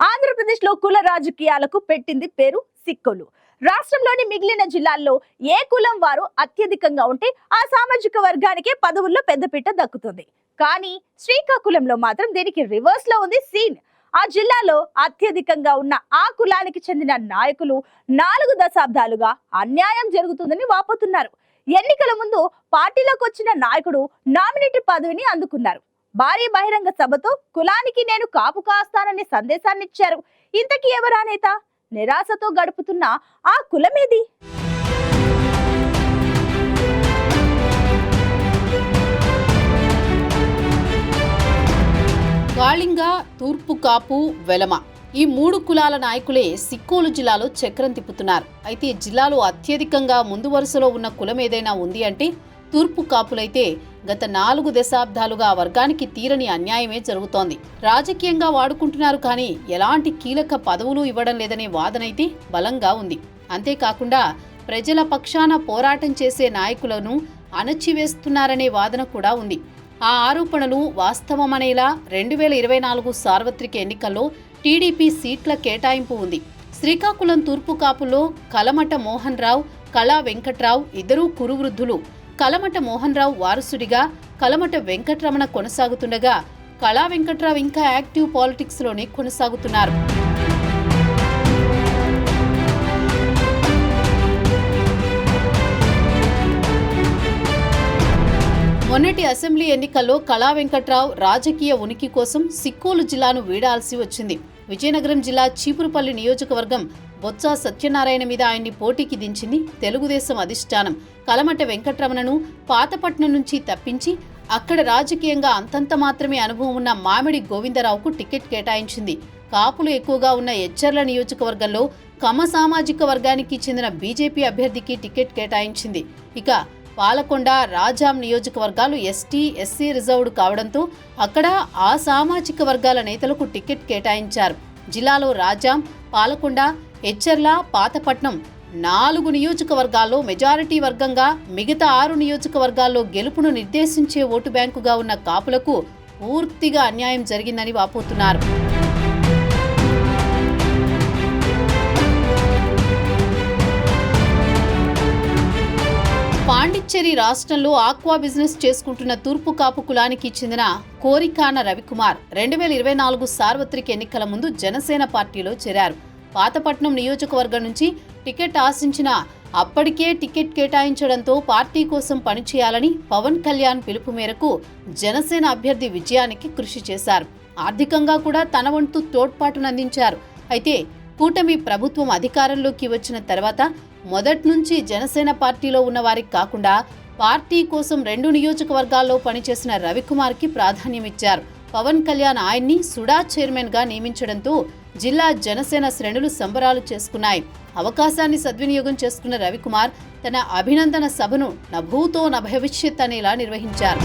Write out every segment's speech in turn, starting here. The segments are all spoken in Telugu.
ఆంధ్రప్రదేశ్లో కుల రాజకీయాలకు పెట్టింది పేరు సిక్కులు. రాష్ట్రంలోని మిగిలిన జిల్లాల్లో ఏ కులం వారు అత్యధికంగా ఉంటే ఆ సామాజిక వర్గానికే పదవుల్లో పెద్దపీట దక్కుతుంది. కానీ శ్రీకాకుళంలో మాత్రం దీనికి రివర్స్లో ఉంది సీన్. ఆ జిల్లాలో అత్యధికంగా ఉన్న ఆ కులానికి చెందిన నాయకులు నాలుగు దశాబ్దాలుగా అన్యాయం జరుగుతుందని వాపోతున్నారు. ఎన్నికల ముందు పార్టీలోకి వచ్చిన నాయకుడు నామినేటి పదవిని అందుకున్నారు. భారీ బహిరంగ సభతో కులానికి నేను కాపు కాస్తానని సందేశాన్ని ఇచ్చారు ఇంతకీ ఎవరా నేత? నిరాశతో గడుపుతున్న ఆ కులమేది? కాళింగ తూర్పు కాపు వెలమ ఈ మూడు కులాల నాయకులే సిక్కోలు జిల్లాలో చక్రం తిప్పుతున్నారు. అయితే జిల్లాలో అత్యధికంగా ముందు వరుసలో ఉన్న కులం ఏదైనా ఉంది అంటే తూర్పు కాపులైతే గత నాలుగు దశాబ్దాలుగా ఆ వర్గానికి తీరని అన్యాయమే జరుగుతోంది. రాజకీయంగా వాడుకుంటున్నారు కానీ ఎలాంటి కీలక పదవులు ఇవ్వడం లేదనే వాదనైతే బలంగా ఉంది. అంతేకాకుండా ప్రజల పక్షాన పోరాటం చేసే నాయకులను అణచివేస్తున్నారనే వాదన కూడా ఉంది. ఆ ఆరోపణలు వాస్తవమనేలా రెండు వేల ఇరవై నాలుగు సార్వత్రిక ఎన్నికల్లో టీడీపీ సీట్ల కేటాయింపు ఉంది. శ్రీకాకుళం తూర్పు కాపులో కలమట మోహన్ రావు కళా వెంకట్రావు ఇద్దరూ కురువృద్ధులు. కలమట మోహన్రావు వారసుడిగా కలమట వెంకట్రమణ కొనసాగుతుండగా కళా వెంకట్రావు ఇంకా యాక్టివ్ పాలిటిక్స్లోనే కొనసాగుతున్నారు. మొన్నటి అసెంబ్లీ ఎన్నికల్లో కళా వెంకట్రావు రాజకీయ ఉనికి కోసం సిక్కోలు జిల్లాను వీడాల్సి వచ్చింది. విజయనగరం జిల్లా చీపురుపల్లి నియోజకవర్గం బొత్స సత్యనారాయణ మీద ఆయన్ని పోటీకి దించింది తెలుగుదేశం అధిష్టానం. కలమట వెంకట్రమణను పాతపట్నం నుంచి తప్పించి అక్కడ రాజకీయంగా అంతంత మాత్రమే అనుభవం ఉన్న మామిడి గోవిందరావుకు టికెట్ కేటాయించింది. కాపులు ఎక్కువగా ఉన్న ఎచ్చర్ల నియోజకవర్గంలో కమ సామాజిక వర్గానికి చెందిన బీజేపీ అభ్యర్థికి టికెట్ కేటాయించింది. ఇక పాలకొండ రాజాం నియోజకవర్గాలు ఎస్టీ ఎస్సీ రిజర్వ్డ్ కావడంతో అక్కడ ఆ సామాజిక వర్గాల నేతలకు టికెట్ కేటాయించారు. జిల్లాలో రాజాం పాలకొండ ఎచ్చర్ల పాతపట్నం నాలుగు నియోజకవర్గాల్లో మెజారిటీ వర్గంగా మిగతా ఆరు నియోజకవర్గాల్లో గెలుపును నిర్దేశించే ఓటు బ్యాంకుగా ఉన్న కాపులకు పూర్తిగా అన్యాయం జరిగిందని వాపోతున్నారు. పాండిచ్చేరి రాష్ట్రంలో ఆక్వా బిజినెస్ చేసుకుంటున్న తూర్పు కాపు కులానికి చెందిన కోరికాన రవికుమార్ రెండు వేల ఇరవై నాలుగు సార్వత్రిక ఎన్నికల ముందు జనసేన పార్టీలో చేరారు. పాతపట్నం నియోజకవర్గం నుంచి టికెట్ ఆశించిన అప్పటికే టికెట్ కేటాయించడంతో పార్టీ కోసం పనిచేయాలని పవన్ కళ్యాణ్ పిలుపు మేరకు జనసేన అభ్యర్థి విజయానికి కృషి చేశారు. ఆర్థికంగా కూడా తన వంతు తోడ్పాటునందించారు అయితే కూటమి ప్రభుత్వం అధికారంలోకి వచ్చిన తర్వాత మొదట్నుంచి జనసేన పార్టీలో ఉన్న వారికి కాకుండా పార్టీ కోసం రెండు నియోజకవర్గాల్లో పనిచేసిన రవికుమార్కి ప్రాధాన్యమిచ్చారు పవన్ కళ్యాణ్ ఆయన్ని సుడా చైర్మన్గా నియమించడంతో జిల్లా జనసేన శ్రేణులు సంబరాలు చేసుకున్నాయి. అవకాశాన్ని సద్వినియోగం చేసుకున్న రవికుమార్ తన అభినందన సభను నభూతో నభవిష్యత్ అనేలా నిర్వహించారు.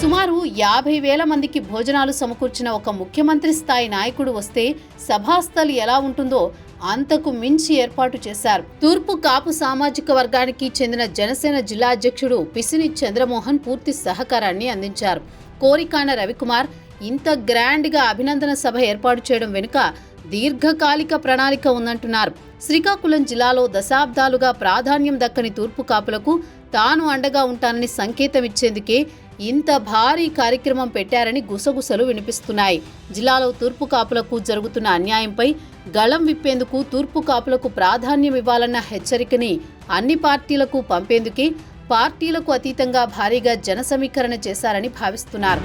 సుమారు యాభై వేల మందికి భోజనాలు సమకూర్చిన ఒక ముఖ్యమంత్రి స్థాయి నాయకుడు వస్తే సభాస్థలి ఎలా ఉంటుందో అంతకు మించి ఏర్పాటు చేశారు. తూర్పు కాపు సామాజిక వర్గానికి చెందిన జనసేన జిల్లా అధ్యక్షుడు పిసిని చంద్రమోహన్ పూర్తి సహకారాన్ని అందించారు. కోరికాన రవికుమార్ ఇంత గ్రాండ్గా అభినందన సభ ఏర్పాటు చేయడం వెనుక దీర్ఘకాలిక ప్రణాళిక ఉందంటున్నారు. శ్రీకాకుళం జిల్లాలో దశాబ్దాలుగా ప్రాధాన్యం దక్కని తూర్పు కాపులకు తాను అండగా ఉంటానని సంకేతం ఇచ్చేందుకే ఇంత భారీ కార్యక్రమం పెట్టారని గుసగుసలు వినిపిస్తున్నాయి. జిల్లాలో తూర్పు కాపులకు జరుగుతున్న అన్యాయంపై గళం విప్పేందుకు తూర్పు కాపులకు ప్రాధాన్యం ఇవ్వాలన్న హెచ్చరికని అన్ని పార్టీలకు పంపేందుకే పార్టీలకు అతీతంగా భారీగా జన సమీకరణ చేశారని భావిస్తున్నారు.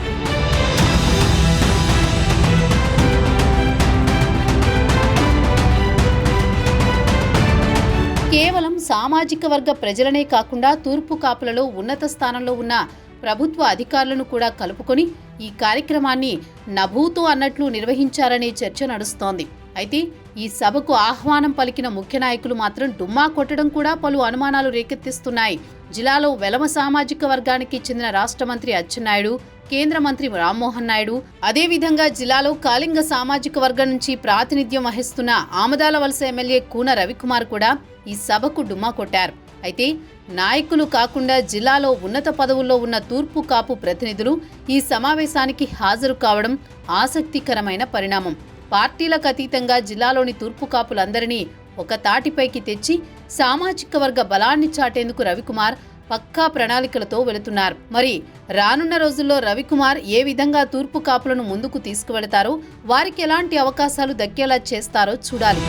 కేవలం సామాజిక వర్గ ప్రజలనే కాకుండా తూర్పు కాపులలో ఉన్నత స్థానంలో ఉన్న ప్రభుత్వ అధికారులను కూడా కలుపుకొని ఈ కార్యక్రమాన్ని నభూతు అన్నట్లు నిర్వహించారనే చర్చ నడుస్తోంది. అయితే ఈ సభకు ఆహ్వానం పలికిన ముఖ్య నాయకులు మాత్రం డుమ్మా కొట్టడం కూడా పలు అనుమానాలు రేకెత్తిస్తున్నాయి. జిల్లాలో వెలమ సామాజిక వర్గానికి చెందిన రాష్ట్ర మంత్రి అచ్చెన్నాయుడు కేంద్ర మంత్రి రామ్మోహన్ నాయుడు అదేవిధంగా జిల్లాలో కాళింగ సామాజిక వర్గం నుంచి ప్రాతినిధ్యం వహిస్తున్న ఆమదాల వలస ఎమ్మెల్యే కూన రవికుమార్ కూడా ఈ సభకు డుమ్మా కొట్టారు. అయితే నాయకులు కాకుండా జిల్లాలో ఉన్నత పదవుల్లో ఉన్న తూర్పు కాపు ప్రతినిధులు ఈ సమావేశానికి హాజరు కావడం ఆసక్తికరమైన పరిణామం. పార్టీలకు అతీతంగా జిల్లాలోని తూర్పు కాపులందరినీ ఒక తాటిపైకి తెచ్చి సామాజిక వర్గ బలాన్ని చాటేందుకు రవికుమార్ పక్కా ప్రణాళికలతో వెళుతున్నారు. మరి రానున్న రోజుల్లో రవికుమార్ ఏ విధంగా తూర్పు కాపులను ముందుకు తీసుకువెళతారో వారికి ఎలాంటి అవకాశాలు దక్కేలా చేస్తారో చూడాలి.